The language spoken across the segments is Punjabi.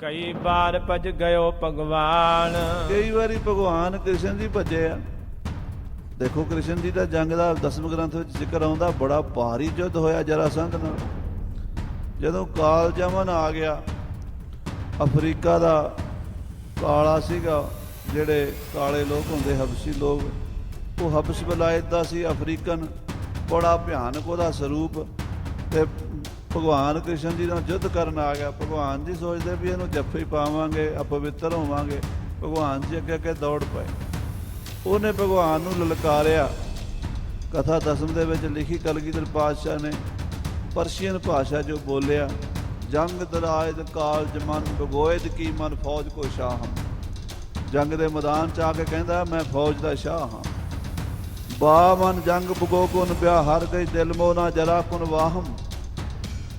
ਕਈ ਵਾਰ ਭਜ ਗਇਓ ਭਗਵਾਨ। ਕਈ ਵਾਰੀ ਭਗਵਾਨ ਕ੍ਰਿਸ਼ਨ ਜੀ ਭੱਜੇ ਆ। ਦੇਖੋ ਕ੍ਰਿਸ਼ਨ ਜੀ ਦਾ ਜੰਗ ਦਾ ਦਸਮ ਗ੍ਰੰਥ ਵਿੱਚ ਜ਼ਿਕਰ ਆਉਂਦਾ, ਬੜਾ ਭਾਰੀ ਯੁੱਧ ਹੋਇਆ ਜਰਾਸੰਧ ਨਾਲ। ਜਦੋਂ ਕਾਲ ਜਮਨ ਆ ਗਿਆ, ਅਫਰੀਕਾ ਦਾ ਕਾਲਾ ਸੀਗਾ, ਜਿਹੜੇ ਕਾਲੇ ਲੋਕ ਹੁੰਦੇ, ਹਬਸ਼ੀ ਲੋਕ, ਉਹ ਹਬਸ਼ ਬਲਾਇਤ ਦਾ ਸੀ ਅਫਰੀਕਨ। ਬੜਾ ਭਿਆਨਕ ਉਹਦਾ ਸਰੂਪ, ਤੇ ਭਗਵਾਨ ਕ੍ਰਿਸ਼ਨ ਜੀ ਨਾਲ ਯੁੱਧ ਕਰਨ ਆ ਗਿਆ। ਭਗਵਾਨ ਜੀ ਸੋਚਦੇ ਵੀ ਇਹਨੂੰ ਜੱਫੇ ਪਾਵਾਂਗੇ, ਅਪਵਿੱਤਰ ਹੋਵਾਂਗੇ। ਭਗਵਾਨ ਜੀ ਅੱਗੇ ਅੱਗੇ ਦੌੜ ਪਏ। ਉਹਨੇ ਭਗਵਾਨ ਨੂੰ ਲਲਕਾਰਿਆ। ਕਥਾ ਦਸਮ ਦੇ ਵਿੱਚ ਲਿਖੀ ਕਲਗੀਧਰ ਪਾਤਸ਼ਾਹ ਨੇ ਪਰਸ਼ੀਅਨ ਭਾਸ਼ਾ ਜੋ ਬੋਲਿਆ, ਜੰਗ ਦਰਾਇਦ ਕਾਲ ਜਮਨ ਬਗੋਇਦ ਕੀ ਮਨ ਫੌਜ ਕੋ ਸ਼ਾਹਮ ਜੰਗ ਦੇ ਮੈਦਾਨ ਚ ਆ ਕੇ ਕਹਿੰਦਾ, ਮੈਂ ਫੌਜ ਦਾ ਸ਼ਾਹ ਹਾਂ। ਬਾ ਮਨ ਜੰਗ ਬਗੋ ਕੁਨ ਪਿਆ, ਹਰ ਗਈ ਦਿਲ ਮੋ ਨਾ ਜਰਾ ਕੁਨ ਵਾਹਮ।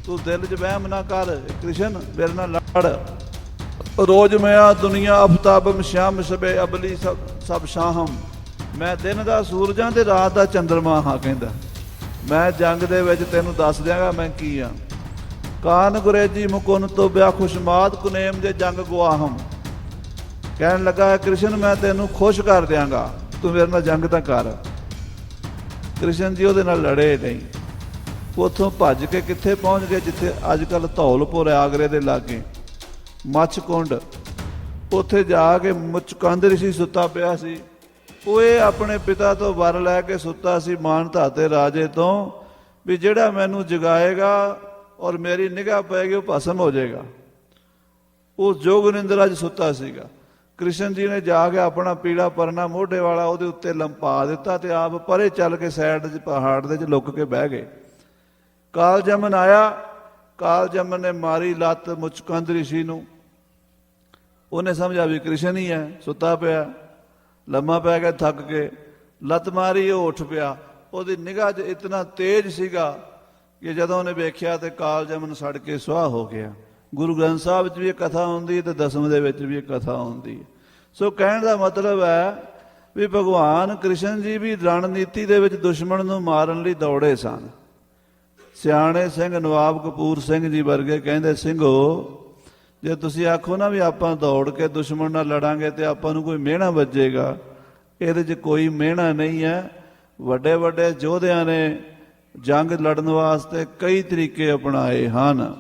ਤੂੰ ਦਿਲ 'ਚ ਵਹਿਮ ਨਾ ਕਰ, ਕ੍ਰਿਸ਼ਨ ਮੇਰੇ ਨਾਲ ਲੜ। ਰੋਜ਼ ਮਿਆ ਦੁਨੀਆ ਅਫਤਾਬਮ ਸ਼ਾਮ ਸਬੇ ਅਬਲੀ ਸਭ ਸਭ ਸ਼ਾਹਮ। ਮੈਂ ਦਿਨ ਦਾ ਸੂਰਜਾਂ ਤੇ ਰਾਤ ਦਾ ਚੰਦਰਮਾ, ਹਾਂ ਕਹਿੰਦਾ। ਮੈਂ ਜੰਗ ਦੇ ਵਿੱਚ ਤੈਨੂੰ ਦੱਸ ਦਿਆਂਗਾ ਮੈਂ ਕੀ ਆ। ਕਾਨ ਗੁਰੇਜੀ ਮੁਕੁਨ ਤੋਂ ਬਿਆ ਖੁਸ਼ਮਾਦ ਕੁਨੇਮ ਦੇ ਜੰਗ ਗਵਾਹਮ ਕਹਿਣ ਲੱਗਾ, ਕ੍ਰਿਸ਼ਨ, ਮੈਂ ਤੈਨੂੰ ਖੁਸ਼ ਕਰ ਦਿਆਂਗਾ। ਤੂੰ ਮੇਰੇ ਨਾਲ ਜੰਗ ਤਾਂ ਕਰ। ਕ੍ਰਿਸ਼ਨ ਜੀ ਉਹਦੇ ਨਾਲ ਲੜੇ ਨਹੀਂ। ਉਥੋਂ ਭੱਜ ਕੇ ਕਿੱਥੇ ਪਹੁੰਚ ਗਏ ਜਿੱਥੇ ਅੱਜ ਕੱਲ ਧੌਲਪੁਰ ਆਗਰੇ ਦੇ ਲਾਗੇ? ਮੱਛਕੁੰਡ। ਉੱਥੇ ਜਾ ਕੇ ਮੁਚਕੰਦ ਰਿਸ਼ੀ ਸੁੱਤਾ ਪਿਆ ਸੀ। ਉਹ ਇਹ ਆਪਣੇ ਪਿਤਾ ਤੋਂ ਵਰ ਲੈ ਕੇ ਸੁੱਤਾ ਸੀ ਮਾਨ ਧਾਤੇ ਰਾਜੇ ਤੋਂ ਵੀ ਜਿਹੜਾ ਮੈਨੂੰ ਜਗਾਏਗਾ ਔਰ ਮੇਰੀ ਨਿਗਾਹ ਪਏਗੀ ਉਹ ਭਸਮ ਹੋ ਜਾਏਗਾ। ਉਹ ਜੋਗ ਅੱਜ ਸੁੱਤਾ ਸੀਗਾ। ਕ੍ਰਿਸ਼ਨ ਜੀ ਨੇ ਜਾ ਕੇ ਆਪਣਾ ਪੀਲਾ ਪਰਨਾ ਮੋਢੇ ਵਾਲਾ ਉਹਦੇ ਉੱਤੇ ਲੰਪਾ ਦਿੱਤਾ ਤੇ ਆਪ ਪਰੇ ਚੱਲ ਕੇ ਸਾਈਡ 'ਚ ਪਹਾੜ ਦੇ 'ਚ ਲੁੱਕ ਕੇ ਬਹਿ ਗਏ। ਕਾਲ ਜਮਨ ਆਇਆ, ਕਾਲ ਜਮਨ ਨੇ ਮਾਰੀ ਲੱਤ ਮੁਚਕੰਦ ਰਿਸ਼ੀ ਨੂੰ। ਉਹਨੇ ਸਮਝਿਆ ਵੀ ਕ੍ਰਿਸ਼ਨ ਹੀ ਹੈ, ਸੁੱਤਾ ਪਿਆ, ਲੰਮਾ ਪੈ ਗਿਆ ਥੱਕ ਕੇ। ਲੱਤ ਮਾਰੀ, ਉਹ ਉੱਠ ਪਿਆ। ਉਹਦੀ ਨਿਗਾਹ 'ਚ ਇਤਨਾ ਤੇਜ਼ ਸੀਗਾ ਕਿ ਜਦੋਂ ਉਹਨੇ ਵੇਖਿਆ ਤੇ ਕਾਲ ਜਮਨ ਸੜ ਕੇ ਸੁਆਹ ਹੋ ਗਿਆ। ਗੁਰੂ ਗ੍ਰੰਥ ਸਾਹਿਬ 'ਚ ਵੀ ਇਹ ਕਥਾ ਹੁੰਦੀ ਹੈ ਤੇ ਦਸਮ ਦੇ ਵਿੱਚ ਵੀ ਇਹ ਕਥਾ ਹੁੰਦੀ ਹੈ। ਸੋ ਕਹਿਣ ਦਾ ਮਤਲਬ ਹੈ ਵੀ ਭਗਵਾਨ ਕ੍ਰਿਸ਼ਨ ਜੀ ਵੀ ਰਣਨੀਤੀ ਦੇ ਵਿੱਚ ਦੁਸ਼ਮਣ ਨੂੰ ਮਾਰਨ ਲਈ ਦੌੜੇ ਸਨ। ਸਿਆਣੇ ਸਿੰਘ ਨਵਾਬ ਕਪੂਰ ਸਿੰਘ ਜੀ ਵਰਗੇ ਕਹਿੰਦੇ, ਸਿੰਘੋ, ਜੇ ਤੁਸੀਂ ਆਖੋ ਨਾ ਵੀ ਆਪਾਂ ਦੌੜ ਕੇ ਦੁਸ਼ਮਣ ਨਾਲ ਲੜਾਂਗੇ ਤੇ ਆਪਾਂ ਨੂੰ ਕੋਈ ਮਿਹਣਾ ਵੱਜੇਗਾ, ਇਹਦੇ 'ਚ ਕੋਈ ਮਿਹਣਾ ਨਹੀਂ ਹੈ। ਵੱਡੇ ਵੱਡੇ ਯੋਧਿਆਂ ਨੇ ਜੰਗ ਲੜਨ ਵਾਸਤੇ ਕਈ ਤਰੀਕੇ ਅਪਣਾਏ ਹਨ।